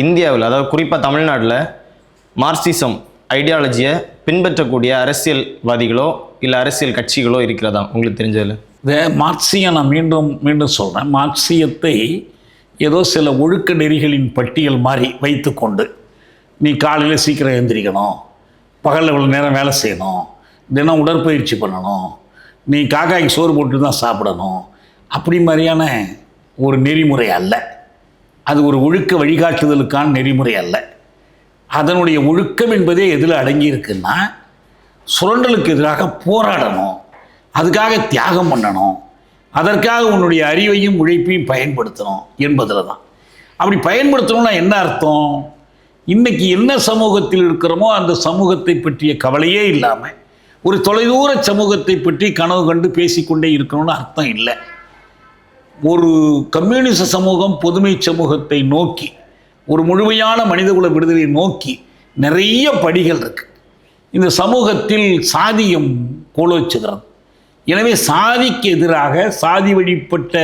இந்தியாவில் அதாவது குறிப்பாக தமிழ்நாட்டில் மார்க்சிசம் ஐடியாலஜியை பின்பற்றக்கூடிய அரசியல்வாதிகளோ இல்லை அரசியல் கட்சிகளோ இருக்கிறதா? உங்களுக்கு தெரிஞ்சதில்? இந்த மார்க்சியம் நான் மீண்டும் மீண்டும் சொல்கிறேன் மார்க்சியத்தை ஏதோ சில ஒழுக்க நெறிகளின் பட்டியல் மாதிரி வைத்துக்கொண்டு நீ காலையில் சீக்கிரம் எழுந்திரிக்கணும் பகலில் இவ்வளோ நேரம் வேலை செய்யணும் தினம் உடற்பயிற்சி பண்ணணும் நீ காக்காய்க்கு சோறு போட்டு தான் சாப்பிடணும் அப்படி மாதிரியான ஒரு நெறிமுறை அல்ல. அது ஒரு ஒழுக்க வழிகாட்டுதலுக்கான நெறிமுறை அல்ல. அதனுடைய ஒழுக்கம் என்பதே எதில் அடங்கியிருக்குன்னா சுரண்டலுக்கு எதிராக போராடணும் அதுக்காக தியாகம் பண்ணணும் அதற்காக உன்னுடைய அறிவையும் உழைப்பையும் பயன்படுத்தணும் என்பதில் தான். அப்படி பயன்படுத்தணும்னா என்ன அர்த்தம்? இன்னைக்கு என்ன சமூகத்தில் இருக்கிறோமோ அந்த சமூகத்தை பற்றிய கவலையே இல்லாமல் ஒரு தொலைதூர சமூகத்தை பற்றி கனவு கண்டு பேசிக்கொண்டே இருக்கணும்னு அர்த்தம் இல்லை. ஒரு கம்யூனிச சமூகம் பொதுமை சமூகத்தை நோக்கி ஒரு முழுமையான மனிதகுல விடுதலை நோக்கி நிறைய படிகள் இருக்கு. இந்த சமூகத்தில் சாதியம் கோலோச்சுகிறது எனவே சாதிக்கு எதிராக சாதி வழிப்பட்ட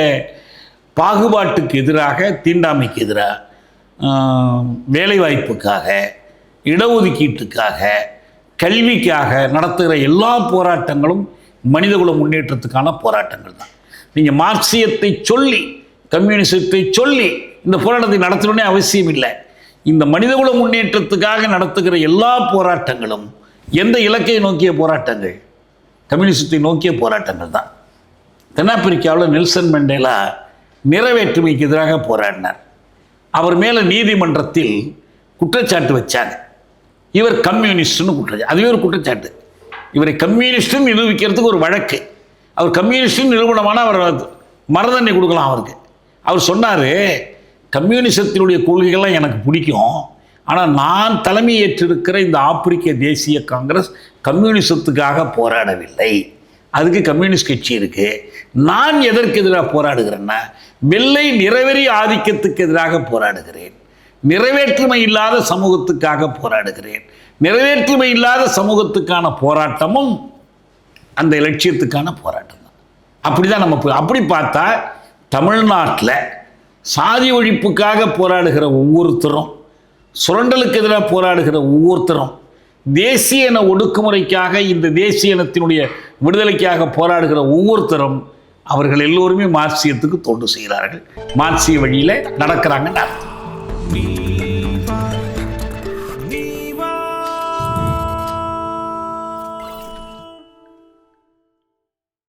பாகுபாட்டுக்கு எதிராக தீண்டாமைக்கு எதிராக வேலைவாய்ப்புக்காக இடஒதுக்கீட்டுக்காக கல்விக்காக நடத்துகிற எல்லா போராட்டங்களும் மனிதகுல முன்னேற்றத்துக்கான போராட்டங்கள் தான். நீங்கள் மார்க்சியத்தை சொல்லி கம்யூனிசத்தை சொல்லி இந்த போராட்டத்தை நடத்தணும்னே அவசியம் இல்லை. இந்த மனிதகுல முன்னேற்றத்துக்காக நடத்துகிற எல்லா போராட்டங்களும் எந்த இலக்கை நோக்கிய போராட்டங்கள்? கம்யூனிசத்தை நோக்கிய போராட்டங்கள் தான். தென்னாப்பிரிக்காவில் நெல்சன் மண்டேலா நிறைவேற்றுமைக்கு எதிராக போராடினார். அவர் மேலே நீதிமன்றத்தில் குற்றச்சாட்டு வச்சாங்க இவர் கம்யூனிஸ்ட்னு குற்றச்சாட்டு. அதுவே ஒரு குற்றச்சாட்டு. இவரை கம்யூனிஸ்ட்னு நிரூபிக்கிறதுக்கு ஒரு வழக்கு. அவர் கம்யூனிஸ்ட்னு நிறுவனமான அவர் மரதண்டனை கொடுக்கலாம் அவருக்கு. அவர் சொன்னார் கம்யூனிசத்தினுடைய கொள்கைகள்லாம் எனக்கு பிடிக்கும். ஆனால் நான் தலைமை ஏற்றிருக்கிற இந்த ஆப்பிரிக்க தேசிய காங்கிரஸ் கம்யூனிசத்துக்காக போராடவில்லை. அதுக்கு கம்யூனிஸ்ட் கட்சி இருக்குது நான் எதற்கு எதிராக போராடுகிறேன்னா வெள்ளை நிறவெறி ஆதிக்கத்துக்கு எதிராக போராடுகிறேன். நிறைவேற்றுமை இல்லாத சமூகத்துக்காக போராடுகிறேன். நிறைவேற்றுமை இல்லாத சமூகத்துக்கான போராட்டமும் அந்த இலட்சியத்துக்கான போராட்டம் தான். அப்படி தான் நம்ம அப்படி பார்த்தா தமிழ்நாட்டில் சாதி ஒழிப்புக்காக போராடுகிற ஒவ்வொருத்தரும் சுரண்டலுக்கு எதிராக போராடுகிற ஒவ்வொருத்தரும் தேசிய இன ஒடுக்குமுறைக்காக இந்த தேசிய இனத்தினுடைய விடுதலைக்காக போராடுகிற ஒவ்வொருத்தரும் அவர்கள் எல்லோருமே மார்க்சியத்துக்கு தொண்டு செய்கிறார்கள். மார்க்சிய வழியில் நடக்கிறாங்கன்னு அர்த்தம்